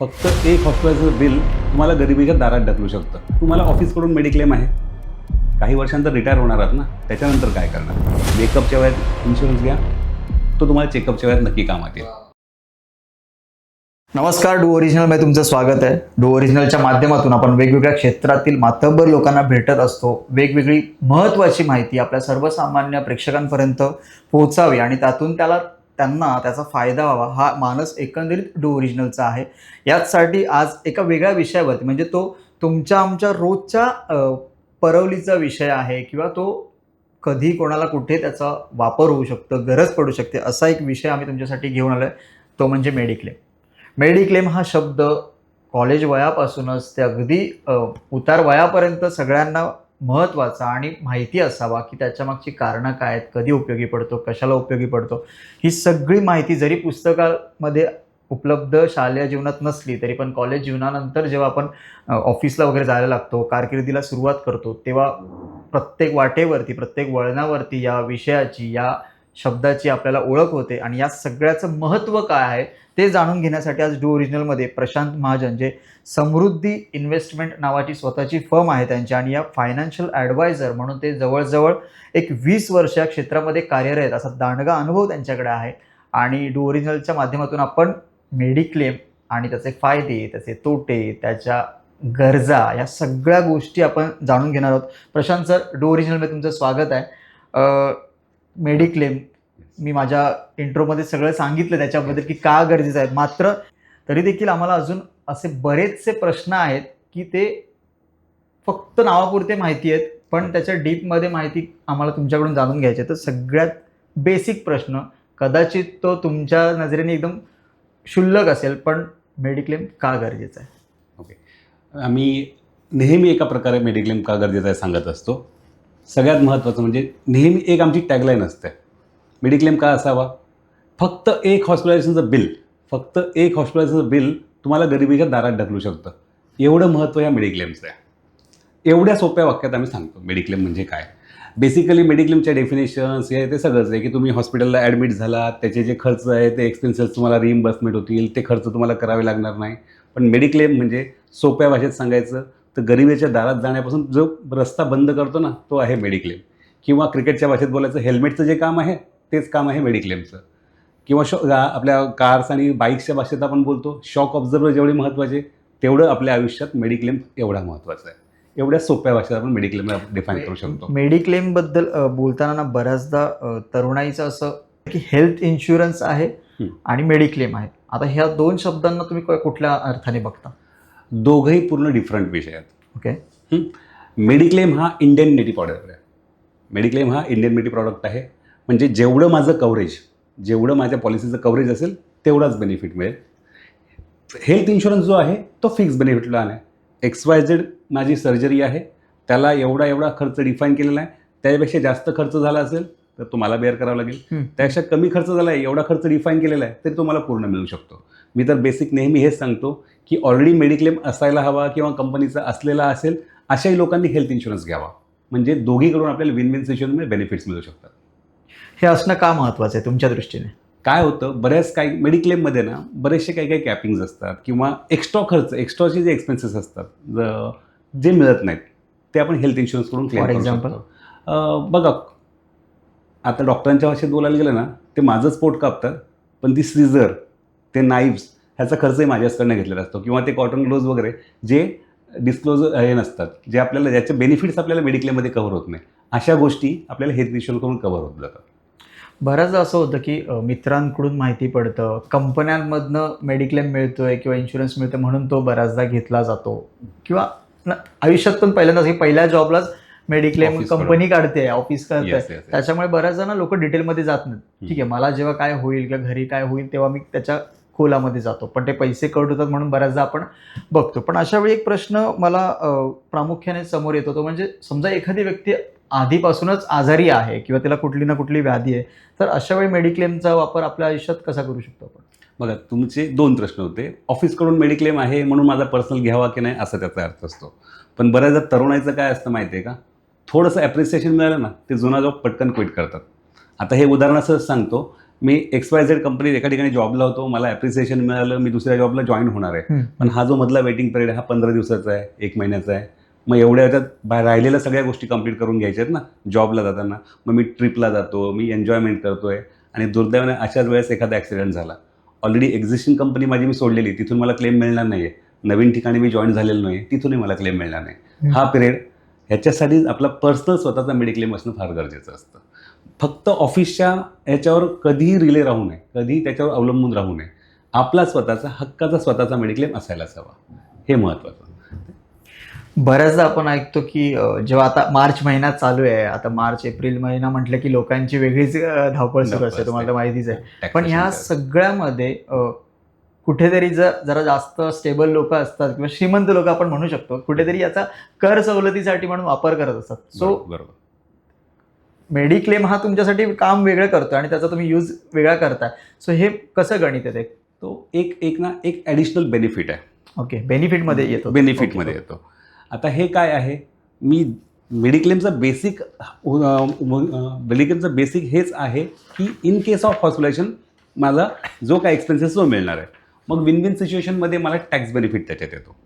फक्त एक हॉस्पिटलचं बिल तुम्हाला गरिबीच्या दारात ढकलू शकतं. तुम्हाला ऑफिसकडून मेडिक्लेम आहे. काही वर्षांतर रिटायर होणार आहात ना? त्याच्यानंतर काय करणार? मेकअपच्या वेळेत इन्शुरन्स घ्या. तो तुम्हाला चेकअपच्या वेळेत नक्की कामात येईल. नमस्कार डू ओरिजिनलमध्ये तुमचं स्वागत आहे. डू ओरिजिनलच्या माध्यमातून आपण वेगवेगळ्या क्षेत्रातील मातब्बर लोकांना भेटत असतो. वेगवेगळी महत्त्वाची माहिती आपल्या सर्वसामान्य प्रेक्षकांपर्यंत पोहोचावी आणि त्यातून त्याला त्यांना त्याचा फायदा व्हावा हा मानस एकंदरीत डू ओरिजिनलचा आहे. याचसाठी आज एका वेगळ्या विषयावरती म्हणजे तो तुमच्या आमच्या रोजच्या परवलीचा विषय आहे किंवा तो कधी कोणाला कुठे त्याचा वापर होऊ शकतो गरज पडू शकते असा एक विषय आम्ही तुमच्यासाठी घेऊन आलो आहे तो म्हणजे मेडिक्लेम मेडिक्लेम हा शब्द कॉलेज वयापासूनच ते अगदी उतार वयापर्यंत सगळ्यांना महत्त्वाचा आणि माहिती असावा की त्याच्यामागची कारणं काय आहेत कधी उपयोगी पडतो कशाला उपयोगी पडतो ही सगळी माहिती जरी पुस्तकामध्ये उपलब्ध शालेय जीवनात नसली तरी पण कॉलेज जीवनानंतर जेव्हा आपण ऑफिसला वगैरे जायला लागतो कारकिर्दीला सुरुवात करतो तेव्हा प्रत्येक वाटेवरती प्रत्येक वळणावरती या विषयाची या शब्दाची आपल्याला ओळख होते आणि या सगळ्याचं महत्त्व काय आहे ते जाणून घेण्यासाठी आज डू ओरिजिनलमध्ये प्रशांत महाजन जे समृद्धी इन्व्हेस्टमेंट नावाची स्वतःची फर्म आहे त्यांची आणि या फायनान्शियल ॲडवायझर म्हणून ते जवळजवळ एक वीस वर्ष या क्षेत्रामध्ये कार्यरत असा दांडगा अनुभव त्यांच्याकडे आहे. आणि डू ओरिजिनलच्या माध्यमातून आपण मेडिक्लेम आणि त्याचे फायदे त्याचे तोटे त्याच्या गरजा या सगळ्या गोष्टी आपण जाणून घेणार आहोत. प्रशांत सर डू ओरिजिनलमध्ये तुमचं स्वागत आहे. मेडिक्लेम. मी माझ्या इंट्रोमध्ये सगळं सांगितलं त्याच्याबद्दल की का गरजेचं आहे. मात्र तरी देखील आम्हाला अजून असे बरेचसे प्रश्न आहेत की ते फक्त नावापुरते माहिती आहेत पण त्याच्या डीपमध्ये माहिती आम्हाला तुमच्याकडून जाणून घ्यायची तर सगळ्यात बेसिक प्रश्न कदाचित तो तुमच्या नजरेने एकदम क्षुल्लक असेल पण मेडिक्लेम का गरजेचं आहे? आम्ही नेहमी एका प्रकारे मेडिक्लेम का गरजेचं आहे सांगत असतो. सगळ्यात महत्त्वाचं म्हणजे नेहमी एक आमची टॅगलाईन असते. मेडिक्लेम का असावा? फक्त एक हॉस्पिटलायझेशनचं बिल फक्त एक हॉस्पिटलायझेशनचं बिल तुम्हाला गरिबीच्या दारात ढकलू शकतं. एवढं महत्त्व या मेडिक्लेमचं आहे. एवढ्या सोप्या वाक्यात आम्ही सांगतो मेडिक्लेम म्हणजे काय? बेसिकली मेडिक्लेमच्या डेफिनेशन्स हे ते सगळंच आहे की तुम्ही हॉस्पिटलला ॲडमिट झालात त्याचे जे खर्च आहे ते एक्सपेन्सेस तुम्हाला रिइम्बर्समेंट होतील ते खर्च तुम्हाला करावे लागणार नाही. पण मेडिक्लेम म्हणजे सोप्या भाषेत सांगायचं तर गरिबीच्या दारात जाण्यापासून जो रस्ता बंद करतो ना तो आहे मेडिक्लेम किंवा क्रिकेटच्या भाषेत बोलायचं हेल्मेटचं जे काम आहे तेच काम आहे मेडिक्लेमचं किंवा शॉ आपल्या कार्स आणि बाईक्सच्या भाषेत आपण बोलतो शॉक ऑब्झर्वर जेवढे महत्त्वाचे तेवढं आपल्या आयुष्यात मेडिक्लेम एवढा महत्त्वाचा आहे. एवढ्या सोप्या भाषेत आपण मेडिक्लेमला डिफाईन करू शकतो. मेडिक्लेमबद्दल बोलताना ना बऱ्याचदा तरुणाईचं असं की हेल्थ इन्शुरन्स आहे. आणि मेडिक्लेम आहे. आता ह्या दोन शब्दांना तुम्ही कुठल्या अर्थाने बघता? दोघंही पूर्ण डिफरंट विषय आहेत. ओके मेडिक्लेम हा इंडियन नेटी प्रॉडक्ट आहे. मेडिक्लेम हा इंडियन नेटी प्रॉडक्ट आहे. म्हणजे जेवढं माझं कव्हरेज जेवढं माझ्या पॉलिसीचं कव्हरेज असेल तेवढाच बेनिफिट मिळेल. हेल्थ इन्शुरन्स जो आहे तो फिक्स बेनिफिट प्लॅन आहे. एक्स वाय झेड माझी सर्जरी आहे. त्याला एवढा एवढा खर्च डिफाईन केलेला आहे. त्यापेक्षा जास्त खर्च झाला असेल तर तो मला बेअर करावा लागेल. त्यापेक्षा कमी खर्च झाला आहे एवढा खर्च डिफाईन केलेला आहे तरी तो मला पूर्ण मिळू शकतो. मी तर बेसिक नेहमी हेच सांगतो की ऑलरेडी मेडिक्लेम असायला हवा किंवा कंपनीचा असलेला असेल अशाही लोकांनी हेल्थ इन्शुरन्स घ्यावा. म्हणजे दोघीकडून आपल्याला विन विन सिच्युएशनमध्ये बेनिफिट्स मिळू शकतात. हे असणं का महत्वाचं आहे तुमच्या दृष्टीने? काय होतं बऱ्याच काही मेडिक्लेममध्ये ना बरेचसे काही काही कॅपिंग्ज असतात किंवा एक्स्ट्रा खर्च एक्स्ट्राचे जे एक्सपेन्सेस असतात ज- मिळत नाहीत ते आपण हेल्थ इन्शुरन्सकडून क्लेम अं, बघा आता डॉक्टरांच्या भाषेत बोलायला गेलं ना ते माझंच पोट कापतात पण ती सिझर ते नाईव्स ह्याचा खर्चही माझ्याचकडनं घेतलेला असतो. किंवा ते कॉटन ग्लोव्ज वगैरे जे डिस्क्लोज हे नसतात जे आपल्याला ज्याचे बेनिफिट्स आपल्याला मेडिक्लेममध्ये कव्हर होत नाही अशा गोष्टी आपल्याला हेल्थ इन्शुरन्सकडून कव्हर होत जातात. बऱ्याचदा असं होतं की मित्रांकडून माहिती पडतं कंपन्यांमधनं मेडिक्लेम मिळतोय किंवा इन्शुरन्स मिळतं म्हणून तो बऱ्याचदा घेतला जातो. किंवा न- आयुष्यात पण पहिल्यांदा की पहिल्या जॉबलाच मेडिक्लेम. कंपनी काढते ऑफिस करते. त्याच्यामुळे बऱ्याच जण लोक डिटेलमध्ये जात नाहीत. ठीक आहे मला जेव्हा काय होईल किंवा घरी काय होईल तेव्हा मी त्याच्या खोलामध्ये जातो. पण ते पैसे कट होतात म्हणून बऱ्याचदा आपण बघतो. पण अशा वेळी एक प्रश्न मला प्रामुख्याने समोर येतो तो म्हणजे समजा एखादी व्यक्ती आधीपासूनच आजारी आहे किंवा तिला कुठली ना कुठली व्याधी आहे तर अशा वेळी मेडिक्लेमचा वापर आपल्या आयुष्यात कसा करू शकतो आपण? बघा तुमचे दोन प्रश्न होते. ऑफिसकडून मेडिक्लेम आहे म्हणून माझा पर्सनल घ्यावा की नाही असा त्याचा अर्थ असतो. पण बऱ्याचदा तरुणाईचं काय असतं माहिती आहे का? थोडंसं ॲप्रिसिएशन मिळालं ना ते जुना जॉब पटकन क्विट करतात. आता हे उदाहरण असं सांगतो मी एक्स वाय झेड कंपनीत एका ठिकाणी जॉबला होतो मला ॲप्रिसिएशन मिळालं मी दुसऱ्या जॉबला जॉईन होणार आहे. पण हा जो मधला वेटिंग पिरियड हा पंधरा दिवसाचा आहे एक महिन्याचा आहे. मग एवढ्या याच्यात बाहेर राहिलेल्या सगळ्या गोष्टी कंप्लीट करून घ्यायच्या आहेत ना जॉबला जाताना. मग मी ट्रिपला जातो मी एन्जॉयमेंट करतोय आणि दुर्दैवाने अशाच वेळेस एखादा ॲक्सिडेंट झाला. ऑलरेडी एक्झिस्टिंग कंपनी माझी मी सोडलेली तिथून मला क्लेम मिळणार नाही आहे नवीन ठिकाणी मी जॉईन झालेलो नाही तिथूनही मला क्लेम मिळणार नाही. हा पिरियड ह्याच्यासाठी आपला पर्सनल स्वतःचा मेडिक्लेम असणं फार गरजेचं असतं. फक्त ऑफिसच्या ह्याच्यावर कधीही रिले राहू नये कधीही त्याच्यावर अवलंबून राहू नये. आपला स्वतःचा हक्काचा स्वतःचा मेडिक्लेम असायलाच हवा. हे महत्त्वाचं बऱ्याचदा आपण ऐकतो की जेव्हा आता मार्च महिना चालू आहे आता मार्च एप्रिल महिना म्हटलं की लोकांची वेगळीच धावपळ सुरू असते तुम्हाला माहितीच आहे. पण ह्या. सगळ्यामध्ये कुठेतरी जर जरा जास्त स्टेबल लोक असतात किंवा श्रीमंत लोक आपण म्हणू शकतो कुठेतरी याचा कर सवलतीसाठी म्हणून वापर करत असतात. सो बरोबर. मेडिक्लेम हा तुमच्यासाठी काम वेगळं करतो आणि त्याचा तुम्ही यूज वेगळा करताय. सो हे कसं गणित आहे ते? तो एक एक ना एक ॲडिशनल बेनिफिट आहे. ओके बेनिफिटमध्ये येतो. बेनिफिटमध्ये येतो. आता हे काय आहे? मी मेडिक्लेमचा बेसिक मेडिक्लेमचं बेसिक हेच आहे की इन केस ऑफ हॉस्पिटलायझेशन माझा जो काय एक्सपेन्सेस तो मिळणार आहे. मग विन विन सिच्युएशनमध्ये मला टॅक्स बेनिफिट त्याच्यात येतो.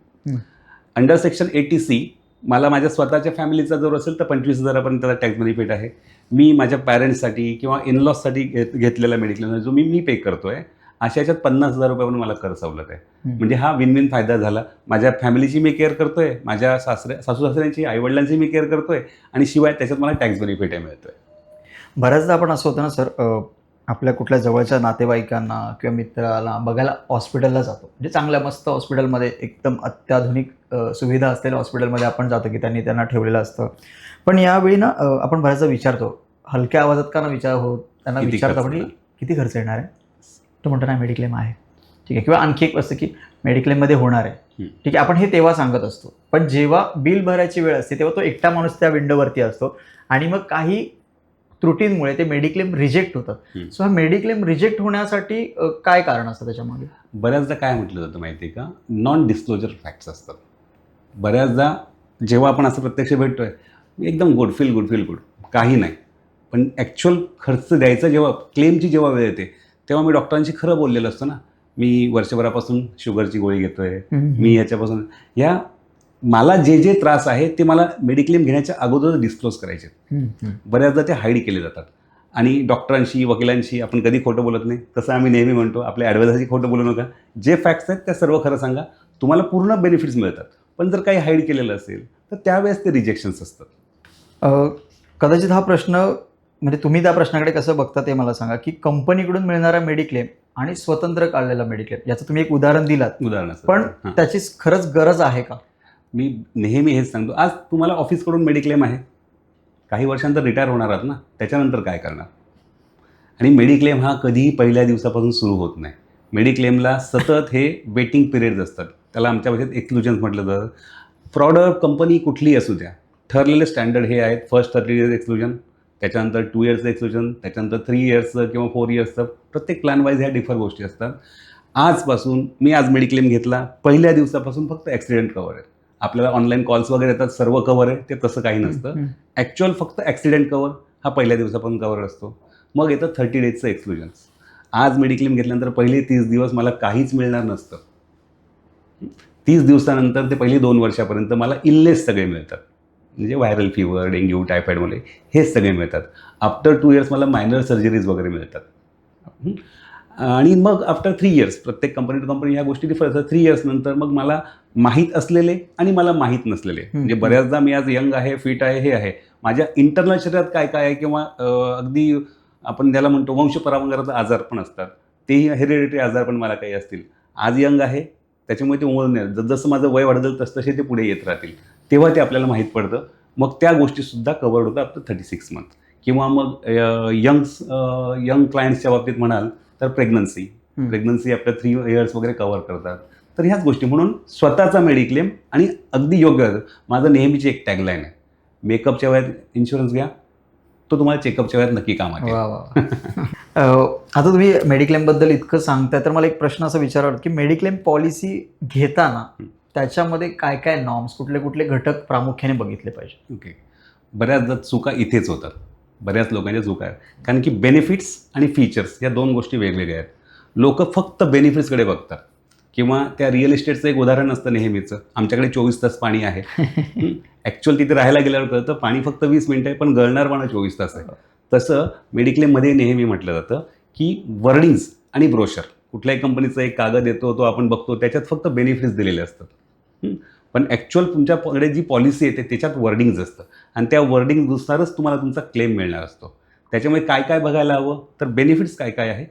अंडर सेक्शन एटी सी मला माझ्या स्वतःच्या फॅमिलीचा जर असेल तर पंचवीस हजारापर्यंत त्याला टॅक्स बेनिफिट आहे. मी माझ्या पॅरेंट्ससाठी किंवा इनलॉजसाठी घेत घेतलेला मेडिक्लेम जो मी मी पे करतो आहे अशा याच्यात पन्नास हजार रुपयापर्यंत मला कर सवलत आहे. म्हणजे हा विन विन फायदा झाला. माझ्या फॅमिलीची मी केअर करतोय. माझ्या सासरे सासू सासऱ्यांची आईवडिलांची मी केअर करतोय. आणि शिवाय त्याच्यात मला टॅक्स बेनिफिट मिळतोय. बऱ्याचदा आपण असं होतं ना सर आपल्या कुठल्या जवळच्या नातेवाईकांना किंवा मित्राला बघायला हॉस्पिटलला जातो. म्हणजे चांगल्या मस्त हॉस्पिटलमध्ये एकदम अत्याधुनिक सुविधा असलेल्या हॉस्पिटलमध्ये आपण जातो की त्यांनी त्यांना ठेवलेलं असतं. पण यावेळी ना आपण बऱ्याचदा विचारतो हलक्या आवाजात का ना विचार हो त्यांना विचारतो आपण की? किती खर्च येणार आहे? तो म्हणतो ना मेडिक्लेम आहे. ठीक आहे. किंवा आणखी एक असतं की मेडिक्लेममध्ये होणार आहे. ठीक आहे. आपण हे तेव्हा सांगत असतो. पण जेव्हा बिल भरायची वेळ असते तेव्हा तो एकटा माणूस त्या विंडोवरती असतो. आणि मग काही त्रुटींमुळे ते मेडिक्लेम रिजेक्ट होतात हम्म. सो हा मेडिक्लेम रिजेक्ट होण्यासाठी काय कारण असतं त्याच्यामागे? बऱ्याचदा काय म्हटलं जातं माहिती आहे का? नॉन डिस्क्लोजर फॅक्ट्स असतात. बऱ्याचदा जेव्हा आपण असं प्रत्यक्ष भेटतोय एकदम good feel good feel good काही नाही. पण ॲक्च्युअल खर्च द्यायचा जेव्हा क्लेमची जेव्हा वेळ येते तेव्हा मी डॉक्टरांशी खरं बोललेलं असतं ना. मी वर्षभरापासून शुगरची गोळी घेतोय. मी ह्याच्यापासून या मला जे जे त्रास आहे ते मला मेडिक्लेम घेण्याच्या अगोदर डिस्क्लोज करायचे. बऱ्याचदा ते हाईड केले जातात. आणि डॉक्टरांशी वकिलांशी आपण कधी खोटं बोलत नाही. तसं आम्ही नेहमी म्हणतो आपल्या ॲडवायझरशी खोटं बोलू नका. जे फॅक्ट्स आहेत त्या सर्व खरं सांगा. तुम्हाला पूर्ण बेनिफिट्स मिळतात. पण जर काही हाईड केलेलं असेल तर त्यावेळेस ते रिजेक्शन्स असतात. कदाचित हा प्रश्न म्हणजे तुम्ही त्या प्रश्नाकडे कसं बघता ते मला सांगा की कंपनीकडून मिळणारा मेडिक्लेम आणि स्वतंत्र काढलेला मेडिक्लेम याचं तुम्ही एक उदाहरण दिलात. उदाहरणार्थ पण. त्याची खरंच गरज आहे का? मी नेहमी हेच सांगतो आज तुम्हाला ऑफिसकडून मेडिक्लेम आहे. काही वर्षांतर रिटायर होणार आहात ना त्याच्यानंतर काय करणार? आणि मेडिक्लेम हा कधीही पहिल्या दिवसापासून सुरू होत नाही. मेडिक्लेमला सतत हे वेटिंग पिरियड्स असतात. त्याला आमच्या भाषेत एक्सक्लुजन्स म्हटलं जातं. प्रॉडक्ट कंपनी कुठलीही असू द्या. ठरलेले स्टँडर्ड हे आहेत. फर्स्ट थर्टी इयर्स एक्सक्लुजन त्याच्यानंतर टू इयर्सचं एक्सक्लुजन त्याच्यानंतर थ्री इयर्सचं किंवा फोर इयर्सचं प्रत्येक प्लॅनवाईज ह्या डिफर गोष्टी असतात. आजपासून मी आज मेडिक्लेम घेतला. पहिल्या दिवसापासून फक्त ॲक्सिडेंट कवर आहे आपल्याला ऑनलाईन कॉल्स वगैरे येतात सर्व कवर आहे ते तसं काही नसतं. हम्म. ॲक्च्युअल फक्त ॲक्सिडेंट कवर हा पहिल्या दिवसापासून कवर असतो. मग येतं थर्टी डेजचं एक्सक्लुजन्स आज मेडिक्लेम घेतल्यानंतर पहिले तीस दिवस मला काहीच मिळणार नसतं. तीस दिवसानंतर ते पहिले दोन वर्षापर्यंत मला इलनेस सगळे मिळतात. म्हणजे व्हायरल फिवर डेंग्यू टायफॉईडमुळे हेच सगळे मिळतात. आफ्टर टू इयर्स मला मायनर सर्जरीज वगैरे मिळतात. हं? आणि मग आफ्टर थ्री इयर्स प्रत्येक कंपनी टू कंपनी ह्या गोष्टी डिफर असतात थ्री इयर्स नंतर मग मला माहीत असलेले आणि मला माहीत नसलेले. म्हणजे बऱ्याचदा मी आज यंग आहे फिट आहे हे आहे. माझ्या इंटरनल शरीरात काय काय आहे किंवा अगदी आपण त्याला म्हणतो वंशपरंपरागत आजार पण असतात. तेही हेरिडिटरी आजार पण मला काही असतील. आज यंग आहे त्याच्यामुळे ते उमळून नाही ज- जसं माझं वय वाढत तस तसे ते पुढे येत राहतील. तेव्हा ते आपल्याला माहीत पडतं. मग त्या गोष्टीसुद्धा कवर्ड होतात टू थर्टी सिक्स मंथ किंवा मग यंग्स यंग क्लायंट्सच्या बाबतीत म्हणाल तर प्रेग्नन्सी. प्रेग्नन्सी आपल्या थ्री इयर्स वगैरे कव्हर करतात. तर ह्याच गोष्टी. म्हणून स्वतःचा मेडिक्लेम आणि अगदी योग्य माझं नेहमीची एक टॅगलाईन आहे. मेकअपच्या वयात इन्शुरन्स घ्या. तो तुम्हाला चेकअपच्या वयात नक्की वा अ, आता तुम्ही मेडिक्लेमबद्दल इतकं सांगताय तर मला एक प्रश्न असा विचारावा की मेडिक्लेम पॉलिसी घेताना. त्याच्यामध्ये काय काय नॉर्म्स कुठले कुठले घटक प्रामुख्याने बघितले पाहिजे? ओके बऱ्याचदा चुका इथेच होतात. बऱ्याच लोकांच्या चुका आहेत. कारण की बेनिफिट्स आणि फीचर्स या दोन गोष्टी वेगवेगळ्या आहेत. लोक फक्त बेनिफिट्सकडे बघतात. किंवा त्या रिअल इस्टेटचं एक उदाहरण असतं नेहमीचं. आमच्याकडे चोवीस तास पाणी आहे. ॲक्च्युअल तिथे राहायला गेल्यावर कळतं पाणी फक्त वीस मिनटं आहे पण गळणार पण चोवीस तास आहे. तसं मेडिक्लेममध्ये नेहमी म्हटलं जातं की वर्डिंग्स आणि ब्रोशर कुठल्याही कंपनीचा एक कागद येतो तो आपण बघतो त्याच्यात फक्त बेनिफिट्स दिलेले असतात? पण ॲक्च्युअल तुमच्याकडे जी पॉलिसी येते त्याच्यात वर्डिंग्ज असतं. आणि त्या वर्डिंगनुसारच तुम्हाला तुमचा क्लेम मिळणार असतो. त्याच्यामुळे काय काय बघायला हवं? तर बेनिफिट्स काय काय आहे?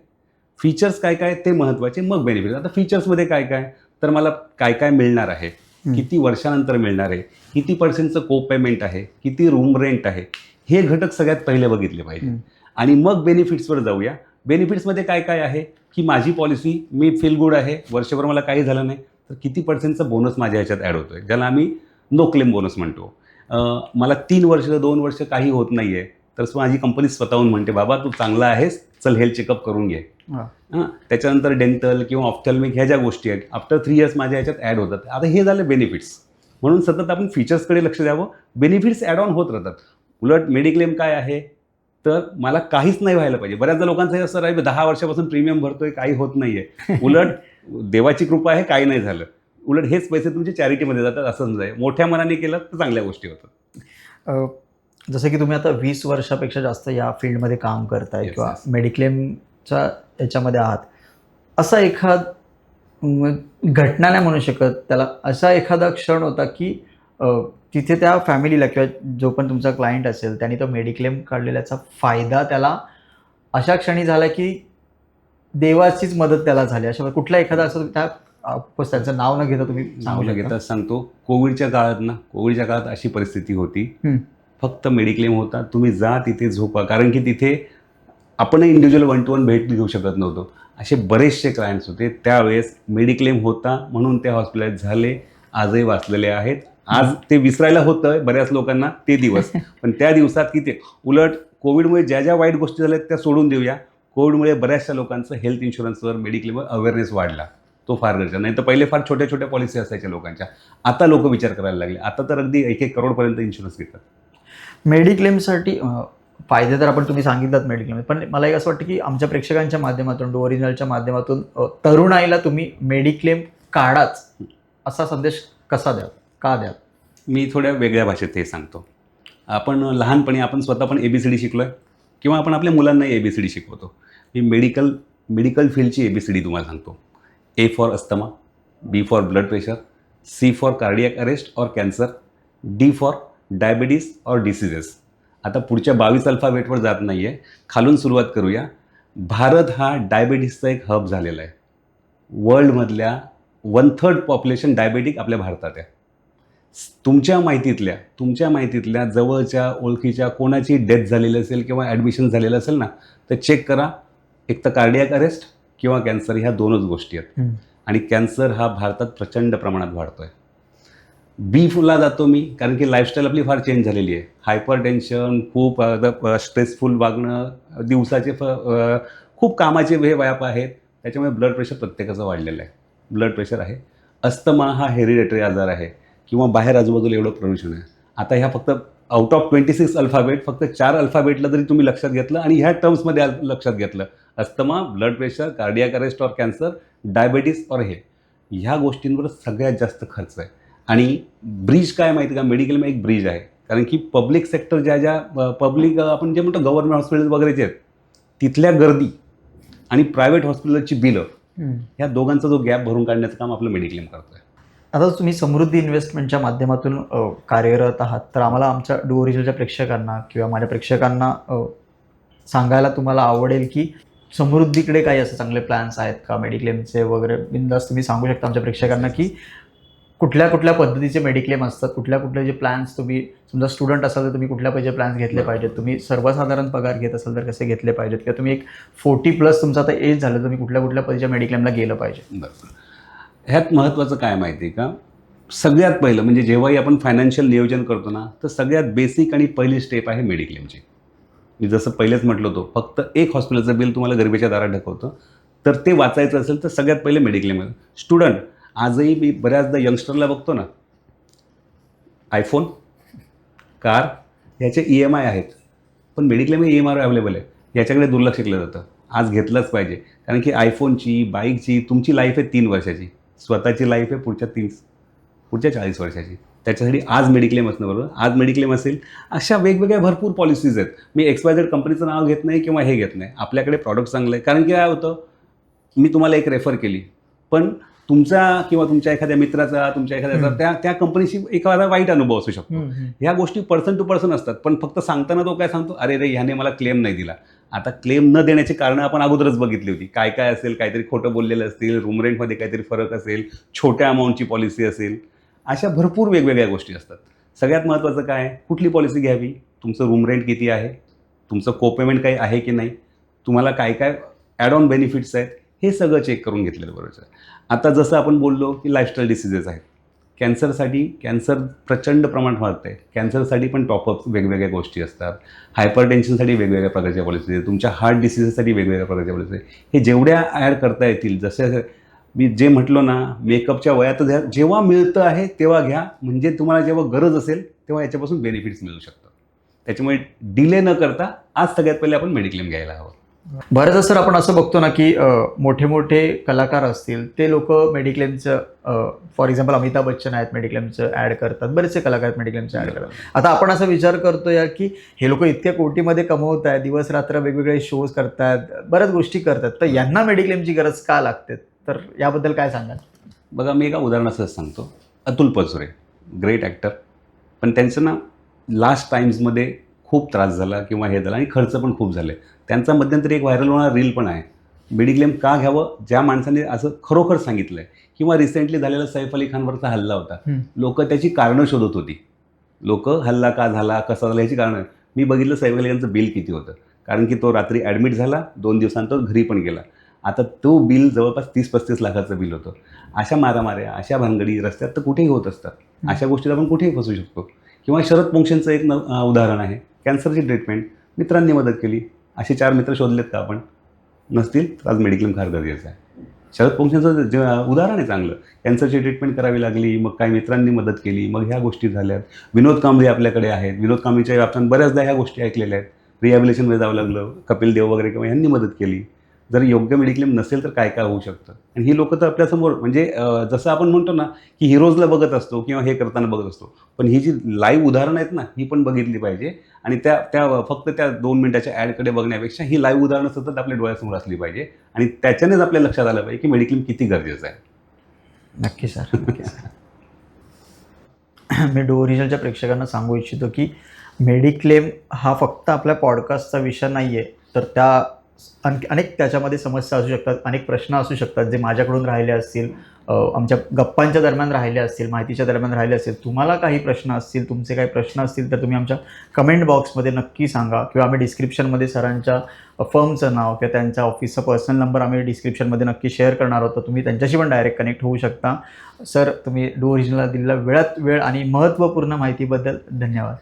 फीचर्स काय काय ते महत्त्वाचे मग बेनिफिट्स आता फीचर्समध्ये काय काय? तर मला काय काय मिळणार आहे. किती वर्षानंतर मिळणार आहे? किती पर्सेंटचं को पेमेंट आहे? किती रूम रेंट आहे? हे घटक सगळ्यात पहिले बघितले पाहिजे. आणि मग बेनिफिट्सवर जाऊया. बेनिफिट्समध्ये काय काय आहे? की माझी पॉलिसी मी फील गुड आहे. वर्षभर मला काही झालं नाही. तर किती पर्सेंटचा बोनस माझ्या ह्याच्यात ॲड होतो आहे ज्याला आम्ही नो क्लेम बोनस म्हणतो. मला तीन वर्ष दोन वर्ष काही होत नाही आहे तर माझी कंपनी स्वतःहून म्हणते बाबा तू चांगला आहेस. चल हेल्थ चेकअप करून घे. हा. त्याच्यानंतर डेंटल किंवा ऑफ्थॅल्मिक ह्या ज्या गोष्टी आहेत आफ्टर थ्री इयर्स माझ्या ह्याच्यात ॲड होतात. आता हे झाले बेनिफिट्स म्हणून सतत आपण फीचर्सकडे लक्ष द्यावं. बेनिफिट्स ॲड ऑन होत राहतात. उलट मेडिक्लेम काय आहे? तर मला काहीच नाही व्हायला पाहिजे. बऱ्याचदा लोकांचं हे असं राहील दहा वर्षापासून प्रीमियम भरतोय काही होत नाही आहे उलट देवाची कृपा आहे काही नाही झालं. उलट हेच पैसे तुमचे चॅरिटीमध्ये जातात असं समजाय मोठ्या मनाने केलं तर चांगल्या गोष्टी होतात. जसं की तुम्ही आता वीस वर्षापेक्षा जास्त या फील्डमध्ये काम करताय Yes, किंवा yes. मेडिक्लेमच्या याच्यामध्ये आहात. असा एखाद घटना नाही म्हणू शकत. त्याला असा एखादा क्षण होता की तिथे त्या फॅमिलीला किंवा जो पण तुमचा क्लायंट असेल त्यांनी तो मेडिक्लेम काढलेल्याचा फायदा त्याला अशा क्षणी झाला की देवाचीच मदत त्याला झाली. अशा कुठला एखादा असं त्या ऑफकोर्स त्यांचं नाव न घेता तुम्ही नावलं शकता? घेता सांगतो. कोविडच्या काळात ना कोविडच्या काळात अशी परिस्थिती होती. फक्त मेडिक्लेम होता. तुम्ही जा तिथे झोपा. कारण की तिथे आपणही इंडिव्हिज्युअल वन टू वन भेट घेऊ शकत नव्हतो. असे बरेचसे क्लायंट्स होते. त्यावेळेस मेडिक्लेम होता म्हणून ते हॉस्पिटलाइज झाले. आजही वाचलेले आहेत. आज ते विसरायला होतं बऱ्याच लोकांना ते दिवस. पण त्या दिवसात की ते उलट कोविडमुळे ज्या ज्या वाईट गोष्टी झाल्यात त्या सोडून देऊया. कोविडमुळे बऱ्याचशा लोकांचं हेल्थ इन्शुरन्सवर मेडिक्लेमवर अवेअरनेस वाढला. तो फार गरजेचा. नाही तर पहिले फार छोट्या छोट्या पॉलिसी असायच्या लोकांच्या. आता लोक विचार करायला लागले. आता तर अगदी एक एक करोडपर्यंत इन्शुरन्स घेतात. मेडिक्लेमसाठी फायदे तर आपण तुम्ही सांगितलात मेडिक्लेम पण मला एक असं वाटतं की आमच्या प्रेक्षकांच्या माध्यमातून डो ओरिजिनलच्या माध्यमातून तरुणाईला तुम्ही मेडिक्लेम काढाच असा संदेश कसा द्या का द्या मी थोड्या वेगळ्या भाषेत हे सांगतो. आपण लहानपणी आपण स्वतः पण ए बी सी डी शिकलो आहे किंवा आपण आपल्या मुलांनाही ए बी सी डी शिकवतो. मी मेडिकल मेडिकल फील्डची ए बी सी डी तुम्हाला सांगतो. A for asthma B for blood pressure C for cardiac arrest और कॅन्सर डी फॉर डायबिटीज और डिसिजेस आता पुढच्या बावीस अल्फाबेटवर जात नाही आहे खालून सुरुवात करूया. भारत हा डायबिटीसचा एक हब झालेला आहे. वर्ल्डमधल्या वन थर्ड पॉप्युलेशन डायबेटिक आपल्या भारतात आहे. तुमच्या माहितीतल्या तुमच्या माहितीतल्या जवळच्या ओळखीच्या कोणाची डेथ झालेली असेल किंवा ॲडमिशन झालेलं असेल ना तर चेक करा. एक तर कार्डियक अरेस्ट किंवा कॅन्सर ह्या दोनच गोष्टी आहेत. आणि कॅन्सर हा भारतात प्रचंड प्रमाणात वाढतो आहे बीफला जातो मी कारण की लाईफस्टाईल आपली फार चेंज झालेली आहे. हायपर टेन्शन खूप स्ट्रेसफुल वागणं दिवसाचे फ खूप कामाचे हे व्याप आहेत. त्याच्यामुळे ब्लड प्रेशर प्रत्येकाचं वाढलेलं आहे. ब्लड प्रेशर आहे. अस्थमा हा हेरिडेटरी आजार आहे. किंवा बाहेर आजूबाजूला एवढं प्रदूषण आहे. आता ह्या फक्त out of twenty six alphabet फक्त चार अल्फाबेटला जरी तुम्ही लक्षात घेतलं आणि ह्या टर्म्समध्ये लक्षात घेतलं asthma blood pressure cardiac arrest और कॅन्सर डायबेटीस और हे. ह्या गोष्टींवर सगळ्यात जास्त खर्च आहे. आणि ब्रिज काय माहिती का? मेडिकलमध्ये एक ब्रिज आहे. कारण की पब्लिक सेक्टर ज्या ज्या पब्लिक आपण जे म्हणतो गव्हर्नमेंट हॉस्पिटल वगैरे जे आहेत तिथल्या गर्दी आणि प्रायव्हेट हॉस्पिटलची बिलं ह्या दोघांचा जो गॅप भरून काढण्याचं काम आपलं मेडिक्लेम करतोय. आता तुम्ही समृद्धी इन्व्हेस्टमेंटच्या माध्यमातून कार्यरत आहात. तर आम्हाला आमच्या डू ओरिजिनलच्या प्रेक्षकांना किंवा माझ्या प्रेक्षकांना सांगायला तुम्हाला आवडेल की समृद्धीकडे काही असे चांगले प्लॅन्स आहेत का? मेडिक्लेमचे वगैरे? बिंदास तुम्ही सांगू शकता आमच्या प्रेक्षकांना की कुठल्या कुठल्या पद्धतीचे मेडिक्लेम असतात? कुठल्या कुठले जे प्लॅन्स तुम्ही समजा स्टुडंट असाल तर तुम्ही कुठल्या पाहिजे प्लॅन्स घेतले. पाहिजेत? तुम्ही सर्वसाधारण पगार घेत असाल तर कसे घेतले पाहिजेत? किंवा तुम्ही एक फोर्टी प्लस तुमचं आता एज झालं तर तुम्ही कुठल्या कुठल्या पद्धतीच्या मेडिक्लेमला गेलं पाहिजे? बरोबर ह्यात महत्त्वाचं काय माहिती आहे का? सगळ्यात पहिलं म्हणजे जेव्हाही आपण फायनान्शियल नियोजन करतो ना तर सगळ्यात बेसिक आणि पहिली स्टेप आहे मेडिक्लेमची मी जसं पहिलेच म्हटलं होतो फक्त एक हॉस्पिटलचं बिल तुम्हाला गरिबीच्या दारात ढकवतं तर ते वाचायचं असेल तर सगळ्यात पहिले मेडिक्लेम स्टुडंट आजही मी बऱ्याचदा यंगस्टरला बघतो ना आयफोन कार ह्याचे ई एम आय आहेत. पण mediclaim E M R available आहे. याच्याकडे दुर्लक्ष केलं जातं. आज घेतलंच पाहिजे. कारण की आयफोनची बाईकची तुमची लाईफ आहे तीन वर्षाची. स्वतःची लाईफ आहे पुढच्या तीन पुढच्या चाळीस वर्षाची. त्याच्यासाठी आज मेडिक्लेम असणं बरोबर. आज मेडिक्लेम असेल अशा वेगवेगळ्या भरपूर पॉलिसीज आहेत. मी एक्सवायझेड कंपनीचं नाव घेत नाही किंवा हे घेत नाही. आपल्याकडे प्रॉडक्ट चांगलं आहे. कारण की काय होतं मी तुम्हाला एक रेफर केली. पण तुमचा किंवा तुमच्या एखाद्या मित्राचा तुमच्या एखाद्याचा. त्या त्या कंपनीशी एखादा वाईट अनुभव असू शकतो. ह्या गोष्टी पर्सन टू पर्सन असतात. पण फक्त सांगताना तो काय सांगतो अरे रे ह्याने मला क्लेम नाही दिला. आता क्लेम न देण्याची कारणं आपण अगोदरच बघितली होती. काय काय असेल काहीतरी खोटं बोललेलं असतील रूम रेंटमध्ये काहीतरी फरक असेल छोट्या अमाऊंटची पॉलिसी असेल. अशा भरपूर वेगवेगळ्या गोष्टी असतात. सगळ्यात महत्त्वाचं काय? आहे? कुठली पॉलिसी घ्यावी? तुमचं रूम रेंट किती आहे? तुमचं कोपेमेंट काही आहे की नाही? तुम्हाला काय काय ॲड ऑन बेनिफिट्स आहेत? हे सगळं चेक करून घेतलेलं बरोबर आहे आता जसं आपण बोललो की लाईफस्टाईल डिसिजेस आहेत. कॅन्सरसाठी कॅन्सर प्रचंड प्रमाणात वाढतं आहे कॅन्सरसाठी पण टॉपअप वेगवेगळ्या गोष्टी असतात. हायपर टेन्शनसाठी वेगवेगळ्या प्रकारच्या पॉलिसी आहेत. तुमच्या हार्ट डिसिजेससाठी वेगवेगळ्या प्रकारच्या पॉलिसी हे जेवढ्या ॲड करता येतील जसे मी जे म्हटलो ना मेकअपच्या वयात ज्या- जेव्हा मिळतं आहे तेव्हा घ्या. म्हणजे तुम्हाला जेव्हा गरज असेल तेव्हा याच्यापासून बेनिफिट्स मिळू शकतात. त्याच्यामुळे डिले न करता आज सगळ्यात पहिले आपण मेडिक्लेम घ्यायला हवं. बऱ्याचदा सर आपण असं बघतो ना की मोठे मोठे कलाकार असतील ते लोक मेडिक्लेमचं फॉर एक्झाम्पल अमिताभ बच्चन आहेत मेडिक्लेमचं ॲड करतात. बरेचसे कलाकार आहेत मेडिक्लेमचं ॲड करतात. आता आपण असा विचार करतोय की हे लोक इतक्या कोटीमध्ये कमवत आहेत दिवस रात्र वेगवेगळे शोज करतात बऱ्याच गोष्टी करतात. तर यांना मेडिक्लेमची गरज का लागते? तर याबद्दल काय सांगाल? बघा मी एका उदाहरणासच सांगतो. अतुल पचुरे ग्रेट ॲक्टर पण त्यांचं ना लास्ट टाईम्समध्ये खूप त्रास झाला किंवा हे झाला आणि खर्च पण खूप झाले. त्यांचा मध्यंतरी एक व्हायरल होणारा रील पण आहे. मेडिक्लेम का घ्यावं? ज्या माणसाने असं खरोखर सांगितलं आहे किंवा रिसेंटली झालेला सैफ अली खानवरचा हल्ला होता. लोक त्याची कारणं शोधत होती. लोक हल्ला का झाला? कसा झाला? याची कारणं. मी बघितलं सैफ अली खानचं बिल किती होतं. कारण की तो रात्री ॲडमिट झाला. दोन दिवसांतर घरी पण गेला. आता तो बिल जवळपास तीस पस्तीस लाखाचं बिल होतं. अशा मारामाऱ्या अशा भानगडी रस्त्यात तर कुठेही होत असतात. अशा गोष्टीत आपण कुठेही फसू शकतो. किंवा शरद पोंक्षेंचं एक न उदाहरण आहे. कॅन्सरची ट्रीटमेंट मित्रांनी मदत केली. असे चार मित्र शोधलेत का आपण? नसतील तर आज मेडिक्लेम फार गरजेचं आहे. शरद पोंक्षेंचं जे उदाहरण आहे चांगलं. कॅन्सरची ट्रीटमेंट करावी लागली मग काही मित्रांनी मदत केली मग ह्या गोष्टी झाल्यात. विनोद कांबळे आपल्याकडे आहेत. विनोद कांबळेच्या आपण बऱ्याचदा ह्या गोष्टी ऐकलेल्या आहेत. रिहॅबिलेशनमध्ये जावं लागलं कपिल देव वगैरे किंवा यांनी मदत केली. जर योग्य मेडिक्लेम नसेल तर काय काय होऊ शकतं? आणि ही लोकं तर आपल्यासमोर म्हणजे जसं आपण म्हणतो ना की हिरोजला बघत असतो किंवा हे करताना बघत असतो. पण ही जी लाईव्ह उदाहरणं आहेत ना ही पण बघितली पाहिजे. आणि त्या त्या फक्त त्या दोन मिनिटाच्या ॲडकडे बघण्यापेक्षा ही लाईव्ह उदाहरणं सतत आपल्या डोळ्यासमोर असली पाहिजे. आणि त्याच्यानेच आपल्या लक्षात आलं पाहिजे की मेडिक्लेम किती गरजेचं आहे. नक्की सर नक्की सर. मी डो ओरिजिनलच्या प्रेक्षकांना सांगू इच्छितो की मेडिक्लेम हा फक्त आपल्या पॉडकास्टचा विषय नाही आहे तर त्या अनेक त्याच्यामध्ये समस्या असू शकतात अनेक प्रश्न असू शकतात जे माझ्याकडून राहिले असतील आमच्या गप्पांच्या दरम्यान राहिले असतील माहितीच्या दरम्यान राहिले असतील तुम्हाला काही प्रश्न असतील तुमचे काही प्रश्न असतील तर तुम्ही आमच्या कमेंट बॉक्समध्ये नक्की सांगा किंवा आम्ही डिस्क्रिप्शनमध्ये सरांच्या फर्मचं नाव किंवा त्यांच्या ऑफिसचा पर्सनल नंबर आम्ही डिस्क्रिप्शनमध्ये नक्की शेअर करणार आहोत तर तुम्ही त्यांच्याशी पण डायरेक्ट कनेक्ट होऊ शकता. सर तुम्ही डू ओरिजिनलला दिलेला वेळात वेळ आणि महत्त्वपूर्ण माहितीबद्दल धन्यवाद.